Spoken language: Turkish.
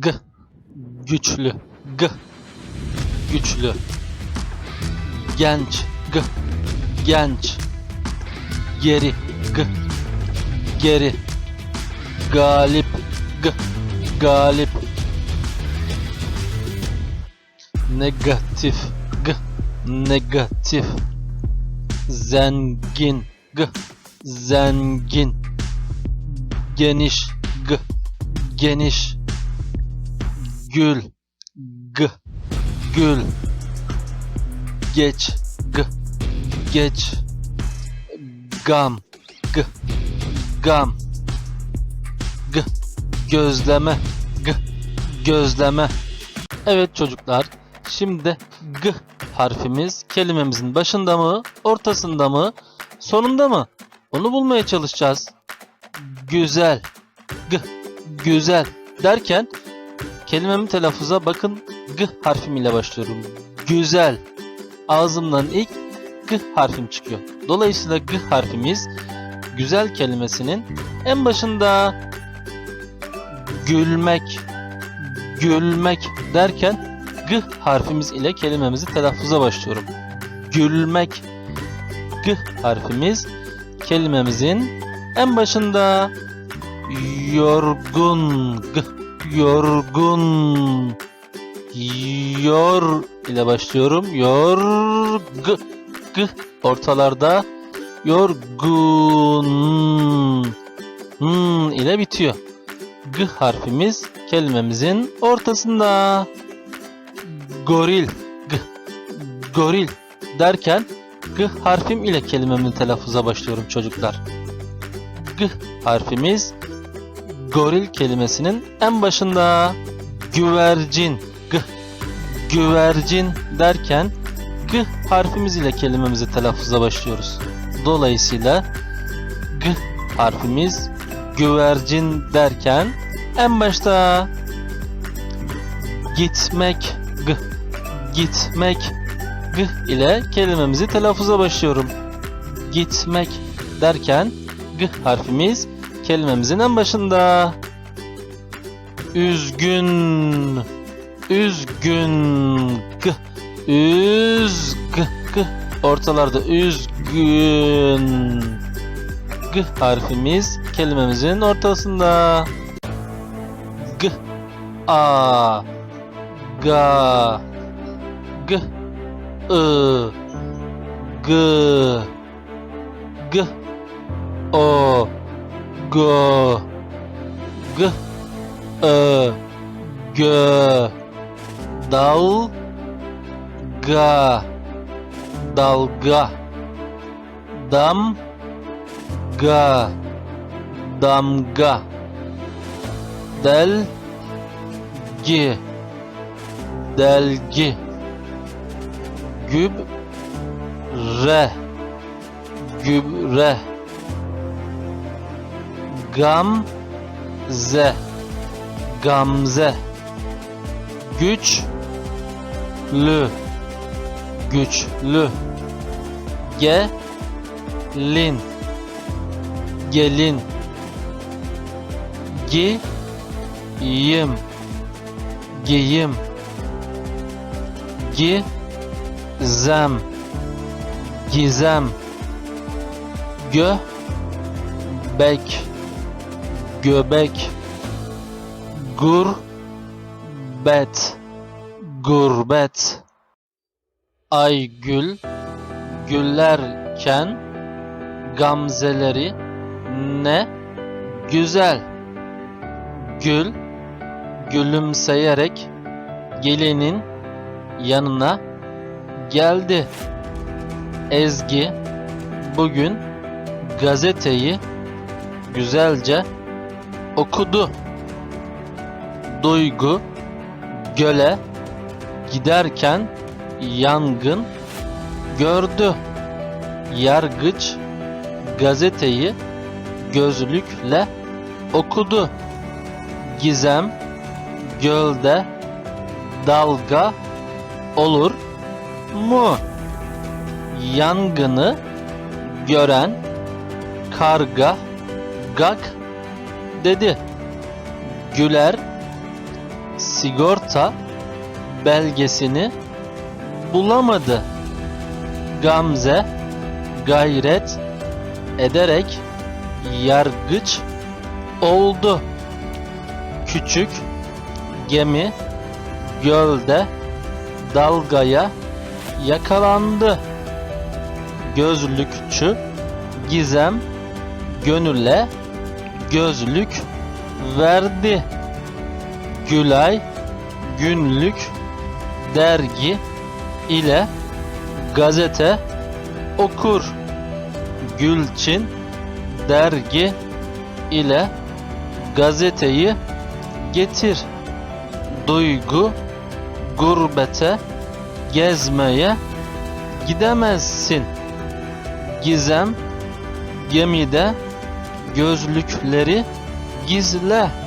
G. Güçlü. G. Güçlü. Genç. G. Genç. Geri. G. Geri. Galip. G. Galip. Negatif. G. Negatif. Zengin. G. Zengin. Geniş. G. Geniş. Gül. G. Gül. Geç. G. Geç. Gam. G. Gam. G. Gözleme. G. Gözleme. Evet çocuklar. Şimdi G harfimiz kelimemizin başında mı, ortasında mı, sonunda mı? Onu bulmaya çalışacağız. Güzel. G. Güzel derken kelimemin telaffuza bakın G harfimiyle başlıyorum. Güzel. Ağzımdan ilk G harfim çıkıyor. Dolayısıyla G harfimiz güzel kelimesinin en başında gülmek gülmek derken G harfimiz ile kelimemizi telaffuza başlıyorum. Gülmek G harfimiz kelimemizin en başında yorgun G yorgun yor ile başlıyorum. Yor g, ortalarda yorgun hmm ile bitiyor. G harfimiz kelimemizin ortasında. Goril g goril derken g harfim ile kelimemin telaffuza başlıyorum çocuklar. G harfimiz goril kelimesinin en başında güvercin g güvercin derken g harfimiz ile kelimemizi telaffuza başlıyoruz. Dolayısıyla g harfimiz güvercin derken en başta gitmek g gitmek g ile kelimemizi telaffuza başlıyorum. Gitmek derken g harfimiz kelimemizin en başında. Üzgün, üzgün, g, üz, g, ortalarda üzgün. G harfimiz kelimemizin ortasında. G, a, ga, g, ı, g, g, o, go g ö gö dal ga dalga. Dam ga damga. Del gi delgi. Güb re gübre Gam ze. Gamze Güç lü. Güçlü gelin. Gelin. Giyim. Giyim. Gizem. Gizem göbek göbek gurbet gurbet Aygül güllerken gamzeleri ne güzel Gül gülümseyerek gelinin yanına geldi. Ezgi bugün gazeteyi güzelce okudu. Duygu göle giderken yangın gördü. Yargıç gazeteyi gözlükle okudu. Gizem gölde dalga olur mu? Yangını gören karga gak dedi. Güler sigorta belgesini bulamadı. Gamze gayret ederek yargıç oldu. Küçük gemi gölde dalgaya yakalandı. Gözlükçü Gizem gönüle gözlük verdi. Gülay günlük dergi ile gazete okur. Gülçin dergi ile gazeteyi getir. Duygu gurbete gezmeye gidemezsin. Gizem gemide gözlükleri gizle.